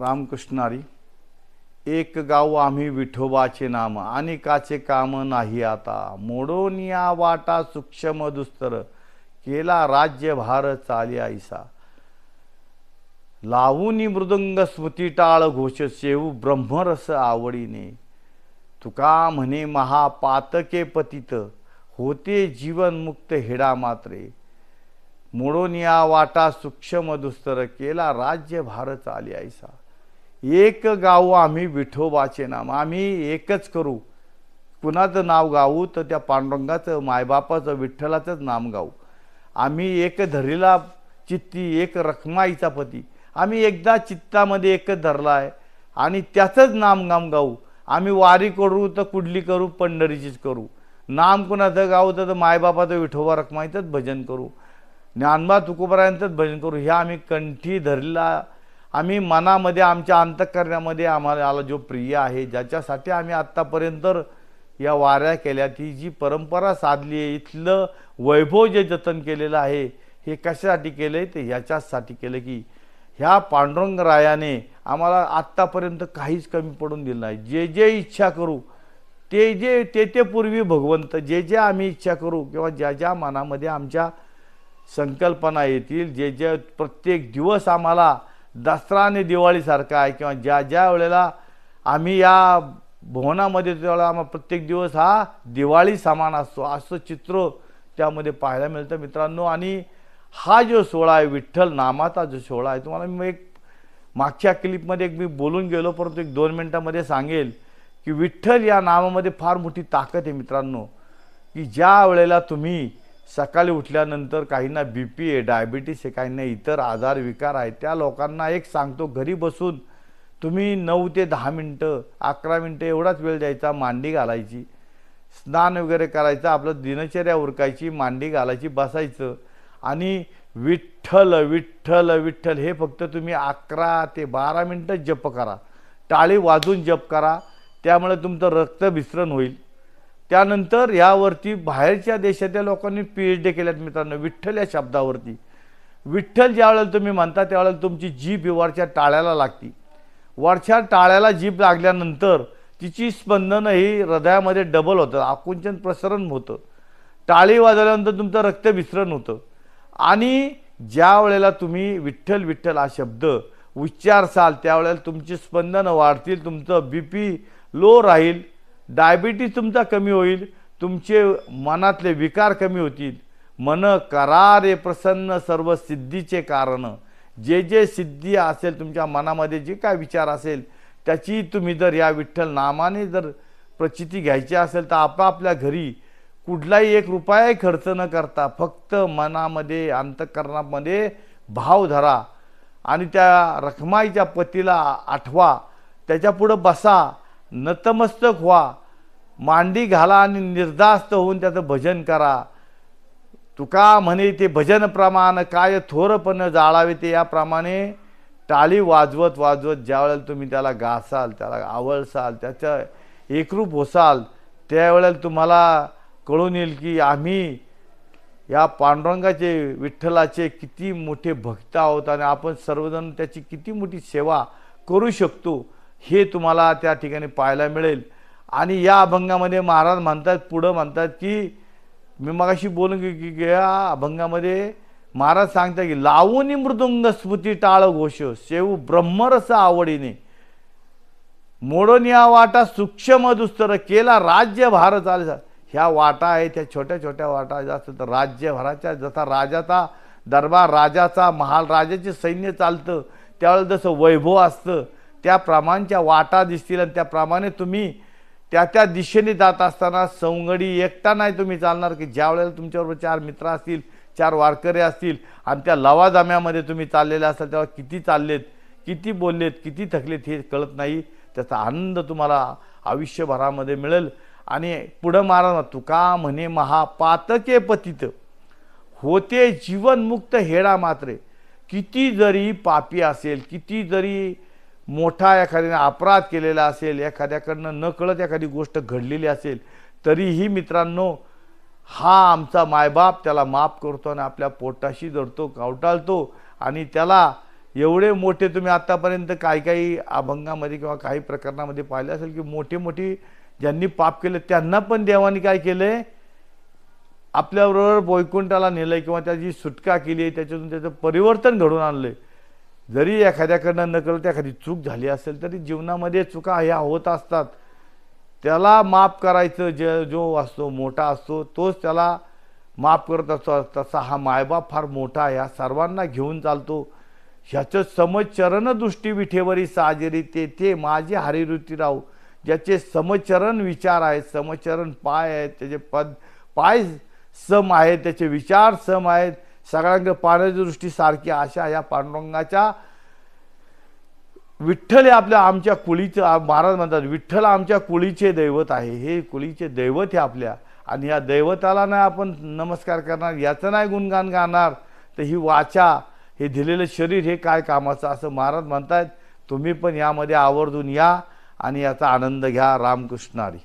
रामकृष्णारी एक गाव आम्ही विठोबाचे नाम आणि काचे काम नाही आता. मोडोनिया वाटा सूक्ष्म दुस्तर केला राज्यभार चाली आईसा. लावूनी मृदंग स्मृती टाळ घोष शेऊ ब्रह्मरस आवडीने. तुका म्हणे महापातके पतित होते जीवनमुक्त हेडा मात्रे. मोडोनिया वाटा सूक्ष्म दुस्तर केला राज्य भारत आली ऐसा एक गाऊ आम्ही विठोबाचे नाम आम्ही एकच करू. कुणाचं नाव गाऊ तर त्या पांडुरंगाचं मायबापाचं विठ्ठलाचंच नाम गाऊ. आम्ही एक धरीला चित्ती एक रखमाईचा पती. आम्ही एकदा चित्तामध्ये एकच धरला आहे आणि त्याचंच नाम गाम गाऊ. आम्ही वारी करू तर कुडली करू पंढरीचीच करू. नाम कुणाचं गाऊ तर मायबापाचं विठोबा रखमाईचंच भजन करू. ज्ञानबा तुकोबरायांचंच भजन करू. ह्या आम्ही कंठी धरला आम्ही मनामध्ये आमच्या अंतकरणामध्ये आम्हाला जो प्रिय आहे ज्याच्यासाठी आम्ही आत्तापर्यंत या वाऱ्या केल्या ती जी परंपरा साधली आहे इथलं वैभव जे जतन केलेलं आहे हे कशासाठी केलं आहे ते ह्याच्याचसाठी केलं की ह्या पांडुरंग रायाने आम्हाला आत्तापर्यंत काहीच कमी पडून दिलं नाही. जे जे इच्छा करू ते जे ते ते पूर्वी भगवंत जे जे आम्ही इच्छा करू किंवा ज्या ज्या मनामध्ये आमच्या संकल्पना येतील जे जे प्रत्येक दिवस आम्हाला दसरा आणि दिवाळीसारखा आहे. किंवा ज्या ज्या वेळेला आम्ही या भवनामध्ये त्यावेळेला आम्हाला प्रत्येक दिवस हा दिवाळी समान असतो. असं चित्र त्यामध्ये पाहायला मिळतं मित्रांनो. आणि हा जो सोहळा आहे विठ्ठल नामाचा जो सोहळा आहे तुम्हाला मी एक मागच्या क्लिपमध्ये एक मी बोलून गेलो परंतु एक दोन मिनटामध्ये सांगेल की विठ्ठल या नामामध्ये फार मोठी ताकद आहे मित्रांनो. की ज्या वेळेला तुम्ही सकाळी उठल्यानंतर काहींना बी पी आहे डायबिटीस आहे काहींना इतर आजार विकार आहे त्या लोकांना एक सांगतो घरी बसून तुम्ही नऊ ते दहा मिनटं अकरा मिनटं एवढाच वेळ द्यायचा मांडी घालायची स्नान वगैरे करायचं आपलं दिनचर्या उरकायची मांडी घालायची बसायचं. आणि विठ्ठल विठ्ठल विठ्ठल हे फक्त तुम्ही अकरा ते बारा मिनटं जप करा. टाळी वाजून जप करा. त्यामुळे तुमचं रक्त विसरण होईल. त्यानंतर यावरती बाहेरच्या देशातल्या लोकांनी पी एच डी केल्यात मित्रांनो विठ्ठल या शब्दावरती. विठ्ठल ज्यावेळेला तुम्ही म्हणता त्यावेळेला तुमची जीभ वरच्या टाळ्याला लागती. वरच्या टाळ्याला जीभ लागल्यानंतर तिची स्पंदनं ही हृदयामध्ये डबल होतं आकुंचन प्रसरण होतं. टाळी वाजवल्यानंतर तुमचं रक्त विसरण होतं. आणि ज्या वेळेला तुम्ही विठ्ठल विठ्ठल हा शब्द उच्चारसाल त्यावेळेला तुमची स्पंदनं वाढतील तुमचं बी पी लो राहील. डायबिटीज तुमचा कमी होईल तुमचे मनातले विकार कमी होतील. मन करारे प्रसन्न सर्व सिद्धीचे कारण. जे जे सिद्धी असेल तुमच्या मनामध्ये जे काय विचार असेल त्याची तुम्ही जर या विठ्ठल नामाने जर प्रचिती घ्यायची असेल तर आपापल्या घरी कुठलाही एक रुपयाही खर्च न करता फक्त मनामध्ये अंतकरणामध्ये भाव धरा आणि त्या रखमाईच्या पतीला आठवा. त्याच्यापुढं बसा. नतमस्तक व्हा. मांडी घाला आणि निर्धास्त होऊन त्याचं भजन करा. तुका म्हणे ते भजन प्रमाण काय थोरपण जाळावे ते याप्रमाणे टाळी वाजवत वाजवत ज्यावेळेला तुम्ही त्याला गासाल त्याला आवळसाल त्याचं एकरूप होसाल त्यावेळेला तुम्हाला कळून येईल की आम्ही या पांडुरंगाचे विठ्ठलाचे किती मोठे भक्त आहोत आणि आपण सर्वजण त्याची किती मोठी सेवा करू शकतो. हे तुम्हाला त्या ठिकाणी पाहायला मिळेल. आणि या अभंगामध्ये महाराज म्हणतात पुढं म्हणतात की मी मगाशी बोलून की की या अभंगामध्ये महाराज सांगतात की लावून मृदुंग स्मृती टाळ घोष शेव ब्रह्मरस आवडीने. मोडून या वाटा सूक्ष्म दुस्तर केला राज्य भारत आले ह्या वाटा आहे त्या छोट्या छोट्या वाटा जास्त तर राज्यभराच्या जसा राजाचा दरबार राजाचा महाल राजाचे सैन्य चालतं त्यावेळेला जसं वैभव असतं त्या प्रमाणच्या वाटा दिसतील आणि त्याप्रमाणे तुम्ही त्या त्या दिशेने जात असताना सवंगडी एकटा नाही तुम्ही चालणार की ज्या वेळेला तुमच्याबरोबर चार मित्र असतील चार वारकरी असतील आणि त्या लवाजाम्यामध्ये तुम्ही चाललेले असाल तेव्हा किती चाललेत किती बोललेत किती थकलेत हे कळत नाही. त्याचा आनंद तुम्हाला आयुष्यभरामध्ये मिळेल. आणि पुढं महाराज तुका म्हणे महापातके पतित होते जीवनमुक्त हेडा मात्रे. किती जरी पापी असेल किती जरी मोठा एखाद्याने अपराध केलेला असेल एखाद्याकडनं न कळत एखादी गोष्ट घडलेली असेल तरीही मित्रांनो हा आमचा मायबाप त्याला माफ करतो आणि आपल्या पोटाशी धरतो कावटाळतो आणि त्याला एवढे मोठे तुम्ही आत्तापर्यंत काही काही अभंगामध्ये किंवा काही प्रकरणामध्ये पाहिले असेल की मोठे मोठी ज्यांनी पाप केले त्यांना पण देवाने काय केलंय आपल्याबरोबर वैकुंठाला नेलंय किंवा त्याची सुटका केली आहे त्याच्यातून त्याचं परिवर्तन घडून आहे जरी एखाद्याकडनं नकळत एखादी चूक झाली असेल तरी जीवनामध्ये चुका ह्या होत असतात. त्याला माफ करायचं जे जो असतो मोठा असतो तोच त्याला माफ करत असतो. तसा हा मायबाप फार मोठा ह्या सर्वांना घेऊन चालतो. ह्याचं समचरण दृष्टी विठेवरी साजरी ते ते माझे हरिवृत्तीराव राव ज्याचे समचरण विचार आहेत समचरण पाय आहेत त्याचे पद पाय सम आहेत त्याचे विचार सम आहेत. सगळ्यांकडे पाण्याची दृष्टी सारखी अशा या पांडुरंगाच्या विठ्ठल हे आपल्या आमच्या कुळीचं महाराज म्हणतात विठ्ठल आमच्या कुळीचे दैवत आहे. हे कुळीचे दैवत हे आपल्या. आणि या दैवताला नाही आपण नमस्कार करणार याचं नाही गुणगान गाणार. तर ही वाचा हे दिलेलं शरीर हे काय कामाचं? असं महाराज म्हणतायत तुम्ही पण यामध्ये आवर्जून या आणि याचा आनंद घ्या रामकृष्णारी.